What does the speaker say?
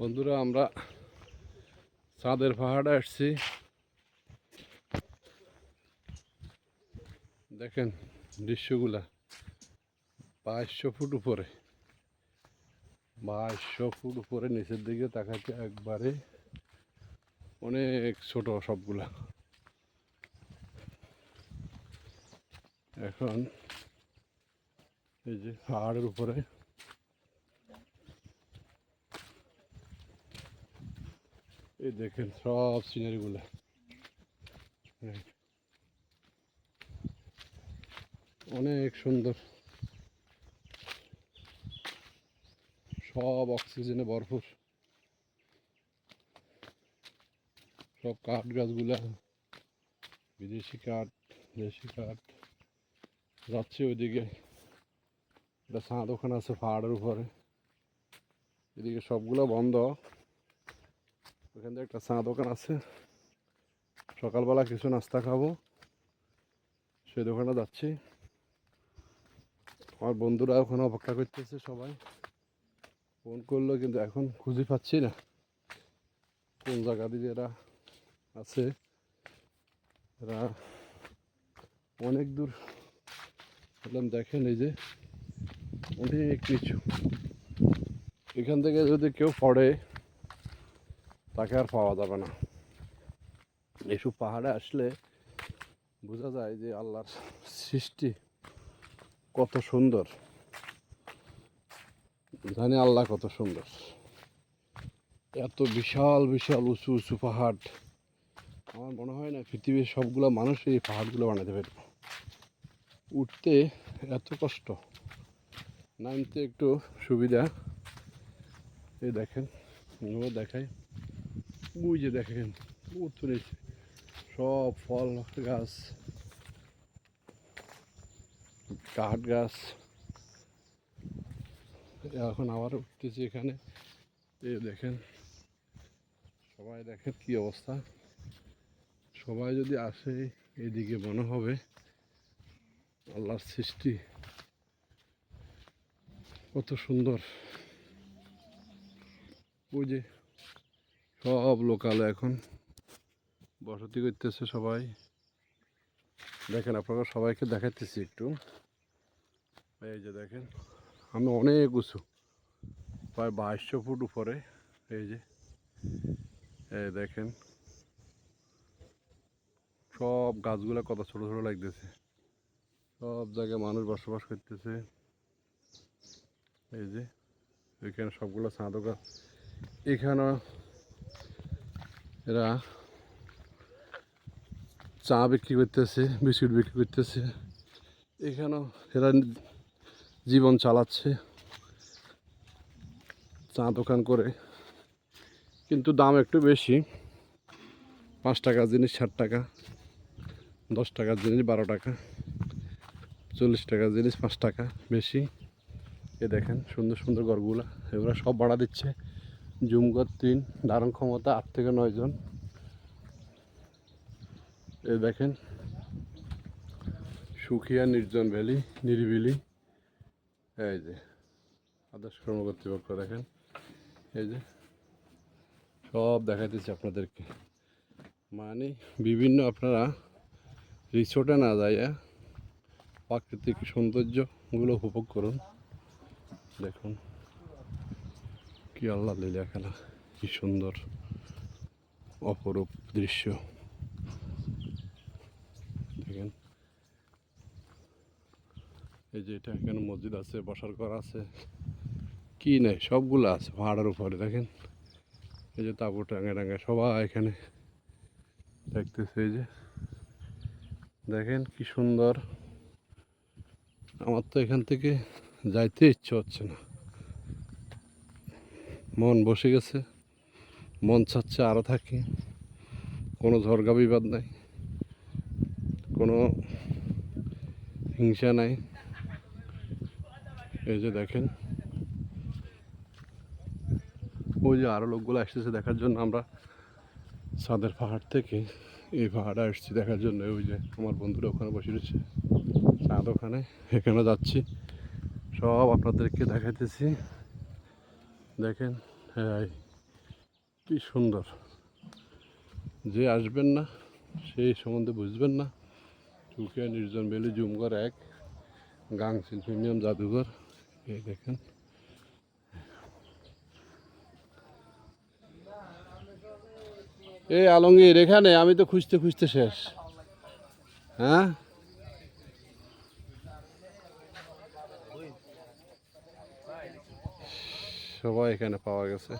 বন্ধুরা, আমরা চাঁদের পাহাড়ে আসছি। দেখেন দৃশ্যগুলা, বাইশশো ফুট উপরে। বাইশশো ফুট উপরে, নিচের দিকে তাকাচ্ছে একবারে অনেক ছোট সবগুলা। এখন এই যে পাহাড়ের উপরে এই দেখেন, সব সিনারিগুলো অনেক সুন্দর। সব অক্সিজেনে ভরপুর। সব কাঠ গাছগুলা। বিদেশি কাঠ, দেশি কাঠ। যাচ্ছে ওইদিকে। একটা ছাদ ওখানে আছে পাহাড়ের উপরে। এদিকে সবগুলো বন্ধ। ওখান থেকে একটা চা দোকান আছে। সকালবেলা কিছু নাস্তা খাব। সেই দোকানে যাচ্ছি। আমার বন্ধুরা ওখানে অপেক্ষা করতেছে সবাই। ফোন করল কিন্তু এখন খুঁজে পাচ্ছি না। কোন জায়গা দিয়ে এরা আছে। এরা অনেক দূর। বললাম, দেখেন এই যে অনেক কিছু। এখান থেকে যদি কেউ পড়ে তাকে আর পাওয়া যাবে না। এসব পাহাড়ে আসলে বোঝা যায় যে আল্লাহর সৃষ্টি কত সুন্দর। জানি আল্লাহ কত সুন্দর। এত বিশাল বিশাল উঁচু উঁচু পাহাড়। আমার মনে হয় না পৃথিবীর সবগুলো মানুষ এই পাহাড়গুলো বানাতে পারবে। উঠতে এত কষ্ট। নামতে একটু সুবিধা। এই দেখেন দেখায় যে দেখেন উঠতে সব ফল, গাছ, কাঠ গাছ। এখন আবার উঠতেছি এখানে। এই দেখেন, সবাই দেখেন কি অবস্থা। সবাই যদি আসে, এদিকে মনে হবে আল্লাহর সৃষ্টি। কত সুন্দর। ওই যে সব লোকাল এখন। বসতি করতেছে সবাই। দেখেন আপনারা সবাইকে দেখাতেছি একটু। এই যে দেখেন, আমি অনেক উঁচু, প্রায় বাইশশো ফুট উপরে। এই যে, এই দেখেন, সব গাছগুলো কত ছোট ছোট লাগতেছে। সব জায়গায় মানুষ বসবাস করতেছে। এই যে, এখানে সবগুলো চাঁদো গাছ। এখানেও এরা চা বিক্রি করতেছে, বিস্কুট বিক্রি করতেছে। এখানেও এরা জীবন চালাচ্ছে। চা দোকান করে। কিন্তু দাম একটু বেশি। পাঁচ টাকার জিনিস, ষাট টাকা। দশ টাকার জিনিস, বারো টাকা। চল্লিশ টাকার জিনিস, পাঁচ টাকা বেশি। এ দেখেন, সুন্দর সুন্দর ঘরগুলো। এগুলো সব ভাড়া দিচ্ছে। জুমগর তিন, ধারণ ক্ষমতা আট থেকে নয় জন। এ দেখেন, সুখিয়া নির্জন ভ্যালি, নিরিবিলি। এই যে, আদর্শ কর্ম কর্তৃপক্ষ দেখেন, এই যে, সব দেখাইতেছি আপনাদেরকে। মানে বিভিন্ন আপনারা রিসোর্টে না যাইয়া প্রাকৃতিক সৌন্দর্যগুলো উপভোগ করুন। দেখুন। কি আল্লাহ লীলা খেলা কি সুন্দর, অপরূপ দৃশ্য। দেখেন। এই যে এটা এখানে মসজিদ আছে, বসার ঘর আছে। কি নেই? সবগুলো আছে পাহাড়ের উপরে, দেখেন। এই যে তাবু টাঙে টাঙে সবাই এখানে দেখতেছে এই যে। দেখেন কি সুন্দর। আমার তো এখান থেকে যাইতে ইচ্ছে হচ্ছে না। মন বসে গেছে, মন চাচ্ছে আরও থাকি, কোনো ঝরগা বিবাদ নাই, কোনো হিংসা নাই। এই যে দেখেন, ওই যে আরও লোকগুলো আসতেছে দেখার জন্য, আমরা সাদের পাহাড় থেকে এই পাহাড়ে আসছি দেখার জন্য। ওই যে আমার বন্ধুরা ওখানে বসে রয়েছে, চাঁদ ওখানে, এখানে যাচ্ছি। সব আপনাদেরকে দেখাইতেছি। দেখেন হ্যাঁ কি সুন্দর। যে আসবেন না, সেই সম্বন্ধে বুঝবেন না। চুকিয়া নির্জন বেলি জুমঘর এক গাংসিল প্রিমিয়াম জাদুঘর। এই দেখেন। এই আলমগীর, এখানে আমি তো খুঁজতে খুঁজতে শেষ। হ্যাঁ? সবাই এখানে পাওয়া গেছে